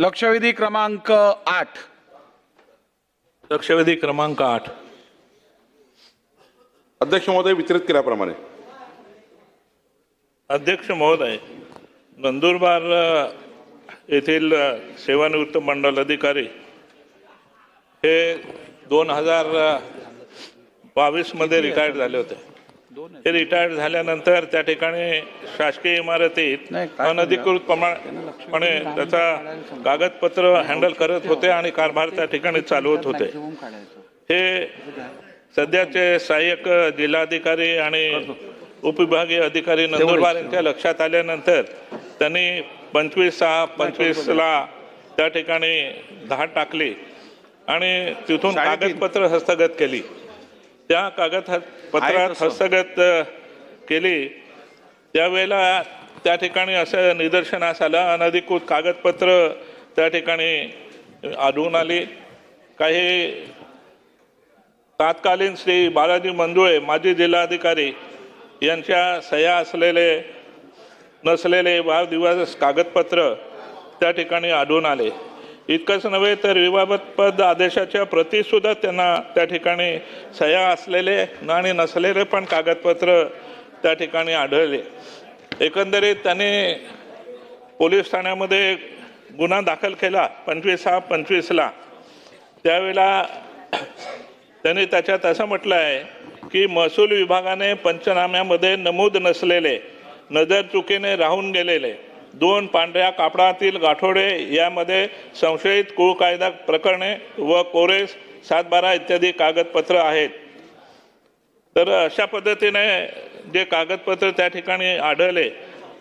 लक्षवेधी क्रमांक आठ. लक्षवेधी क्रमांक आठ. अध्यक्ष महोदय वितरित केल्याप्रमाणे. अध्यक्ष महोदय नंदुरबार येथील सेवानिवृत्त मंडल अधिकारी हे दोन हजार बावीसमध्ये रिटायर्ड झाले होते. हे रिटायर्ड झाल्यानंतर त्या ठिकाणी शासकीय इमारतीत काय अनधिकृतपणे त्याचा कागदपत्र हँडल करत होते आणि कारभार त्या ठिकाणी चालवत होते. हे सध्याचे सहाय्यक जिल्हाधिकारी आणि उपविभागीय अधिकारी नंदुरबार यांच्या लक्षात आल्यानंतर त्यांनी पंचवीस सहा पंचवीसला त्या ठिकाणी धाड टाकली आणि तिथून कागदपत्र हस्तगत केली. त्या कागद पत्रात हस्तगत केली. त्यावेळेला त्या ठिकाणी असं निदर्शनास आलं. अनधिकृत कागदपत्र त्या ठिकाणी आढळून आली. काही तात्कालीन श्री बालाजी मंजुळे माजी जिल्हाधिकारी यांच्या सह्या असलेले नसलेले वाढदिवस कागदपत्र त्या ठिकाणी आढळून आले. इतकंच नव्हे तर विवादास्पद आदेशाच्या प्रतीसुद्धा त्यांना त्या ठिकाणी सह्या असलेले आणि नसलेले पण कागदपत्र त्या ठिकाणी आढळले. एकंदरीत त्यांनी पोलीस ठाण्यामध्ये गुन्हा दाखल केला पंचवीस हा पंचवीसला. त्यावेळेला त्यांनी त्याच्यात असं म्हटलं आहे की महसूल विभागाने पंचनाम्यामध्ये नमूद नसलेले नजर चुकीने राहून गेलेले दोन पांढऱ्या कापडातील गाठोडे यामध्ये संशयित कुळ कायदा प्रकरणे व कोरेस सातबारा इत्यादी कागदपत्र आहेत. तर अशा पद्धतीने जे कागदपत्र त्या ठिकाणी आढळले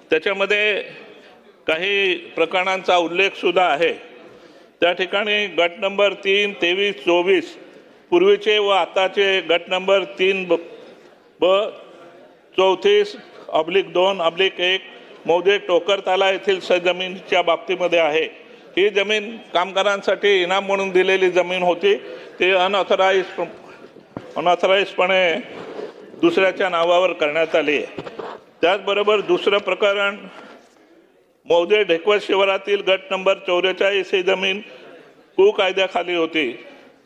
त्याच्यामध्ये काही प्रकरणांचा उल्लेखसुद्धा आहे. त्या ठिकाणी गट नंबर तीन तेवीस चोवीस पूर्वीचे व आताचे गट नंबर तीन ब ब चौतीस अब्लिक दोन अब्लिक एक मौजे टोकरताला येथील जमिनीच्या बाबतीमध्ये आहे. ही जमीन कामगारांसाठी इनाम म्हणून दिलेली जमीन होती. ती अनऑथराईज अनऑथराईजपणे दुसऱ्याच्या नावावर करण्यात आली. आहे त्याचबरोबर दुसरं प्रकरण मौजे ढेकवत शिवारातील गट नंबर चौवेचाळीस ही जमीन कुकायद्याखाली होती.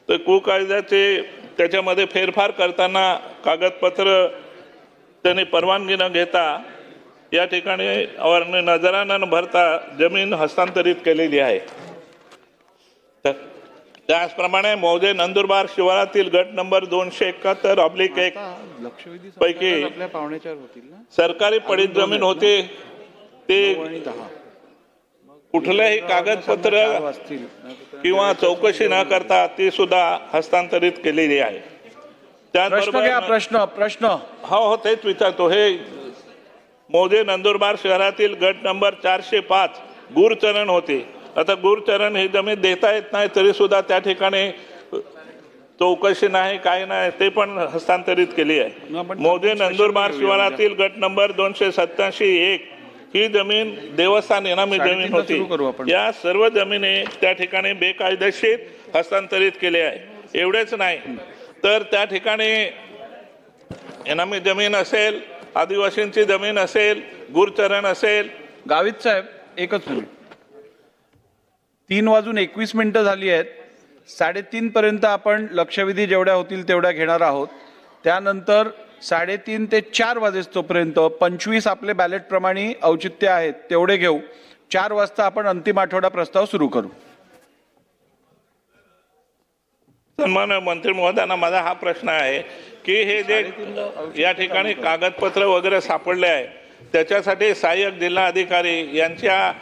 तर कुकायद्याचे त्याच्यामध्ये फेरफार करताना कागदपत्र त्यांनी परवानगी न घेता या ठिकाणी और नजराना न भरता जमीन हस्तांतरित केलेली आहे. तर- त्याचप्रमाणे मौजे नंदुरबार शिवारातील गट नंबर दोनशे एकाहत्तर ऑब्लिक एक लक्षवेधी पैकी सरकारी पडीत जमीन होती ते कुठलंही कागदपत्र किंवा चौकशी न करता ती सुद्धा हस्तांतरित केलेली आहे. प्रश्न प्रश्न. हो हो तेच विचारतो. हे मोजे नंदुरबार शहरातील गट नंबर चारशे पाच गुरचरण होते. आता गुरचरण ही जमीन देता येत नाही तरी सुद्धा त्या ठिकाणी चौकशी नाही काही नाही ते पण हस्तांतरित केली आहे. मोजे चौकशी नंदुरबार शिवारातील गट नंबर दोनशे सत्याऐंशी एक ही जमीन देवस्थान इनामी जमीन होती. या सर्व जमिनी त्या ठिकाणी बेकायदेशीर हस्तांतरित केले आहे. एवढेच नाही. तर त्या ठिकाणी इनामी जमीन असेल आदिवासींची जमीन असेल गुरचरण असेल. गावित साहेब एकच मिनिट. तीन वाजून एकवीस मिनिटं झाली आहेत. साडेतीन पर्यंत आपण लक्षवेधी जेवढ्या होतील तेवढ्या घेणार आहोत. त्यानंतर साडेतीन ते चार वाजेस्तोपर्यंत पंचवीस आपले बॅलेट प्रमाणे औचित्य आहेत तेवढे घेऊ. चार वाजता आपण अंतिम आठवडा प्रस्ताव सुरू करू. सन्मान मंत्री महोदयांना माझा हा प्रश्न आहे. की हे जे या ठिकाणी कागदपत्र वगैरे सापडले आहे त्याच्यासाठी सहाय्यक जिल्हा अधिकारी यांच्या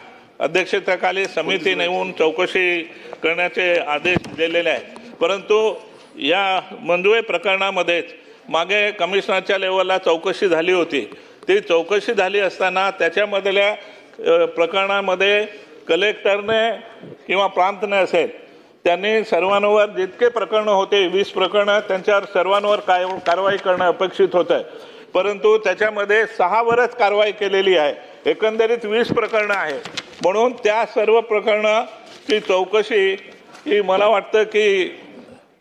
अध्यक्षतेखाली समिती नेमून चौकशी करण्याचे आदेश दिलेले आहेत. परंतु या मंजुळे प्रकरणामध्येच मागे कमिशनरच्या लेवलला चौकशी झाली होती. ती चौकशी झाली असताना त्याच्यामधल्या प्रकरणामध्ये कलेक्टरने किंवा प्रांतने असेल त्यांनी सर्वांवर जितके प्रकरणं होते वीस प्रकरणं त्यांच्यावर सर्वांवर काय कारवाई करणं अपेक्षित होतं आहे परंतु त्याच्यामध्ये सहावरच कारवाई केलेली आहे. एकंदरीत वीस प्रकरणं आहे. म्हणून त्या सर्व प्रकरणाची चौकशी ही मला वाटतं की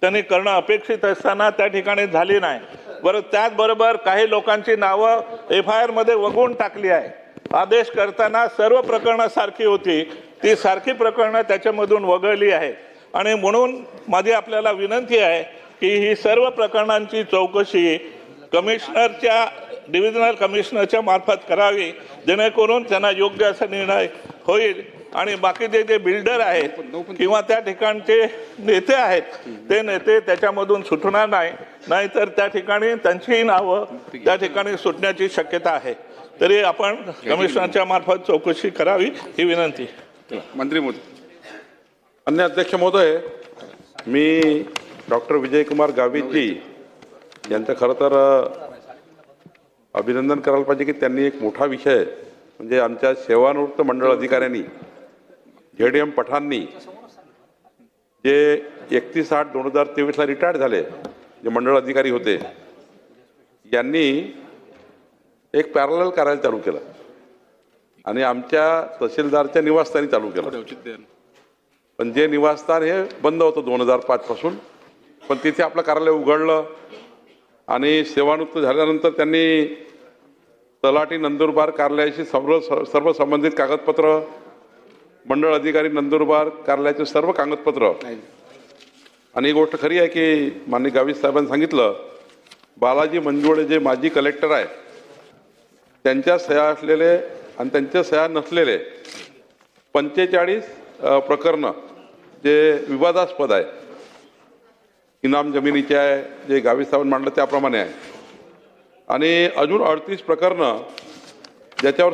त्यांनी करणं अपेक्षित असताना त्या ठिकाणी झाली नाही. बरं त्याचबरोबर काही लोकांची नावं एफ आय आरमध्ये वगळून टाकली आहे. आदेश करताना सर्व प्रकरणं सारखी होती. ती सारखी प्रकरणं त्याच्यामधून वगळली आहेत. आणि म्हणून माझी आपल्याला विनंती आहे की ही सर्व प्रकरणांची चौकशी कमिशनरच्या डिव्हिजनल कमिशनरच्या मार्फत करावी जेणेकरून त्यांना योग्य असा निर्णय होईल. आणि बाकीचे जे बिल्डर आहेत किंवा त्या ठिकाणचे नेते आहेत ते नेते त्याच्यामधून सुटणार नाही. नाहीतर त्या ठिकाणी त्यांचीही नावं त्या ठिकाणी सुटण्याची शक्यता आहे. तरी आपण कमिशनरच्या मार्फत चौकशी करावी ही विनंती. मंत्री मोदी. अन्य अध्यक्ष महोदय मी डॉक्टर विजयकुमार गावितजी यांचं खरं तर अभिनंदन करायला पाहिजे की त्यांनी एक मोठा विषय म्हणजे आमच्या सेवानिवृत्त मंडळ अधिकाऱ्यांनी झेड एम पठाणनी जे एकतीस आठ दोन हजार तेवीसला रिटायर्ड झाले जे मंडळ अधिकारी होते यांनी एक पॅरल करायला चालू केलं. आणि आमच्या तहसीलदारच्या निवासस्थानी चालू केलं. पण जे निवासस्थान हे बंद होतं दोन हजार पाच पासून पण तिथे आपलं कार्यालय उघडलं आणि सेवानिवृत्त झाल्यानंतर त्यांनी तलाठी नंदुरबार कार्यालयाशी सर्व सर्व संबंधित कागदपत्र मंडळ अधिकारी नंदुरबार कार्यालयाचे सर्व कागदपत्र. आणि ही गोष्ट खरी आहे की मान्य गावित साहेबांनी सांगितलं बालाजी मंजुळे जे माजी कलेक्टर आहे त्यांच्या सह्या असलेले आणि त्यांच्या सह्या नसलेले पंचेचाळीस प्रकरणं जे विवादास्पद आहे इनाम जमिनीचे आहे जे गावी स्थापन मांडलं त्याप्रमाणे आहे. आणि अजून अडतीस प्रकरणं ज्याच्यावर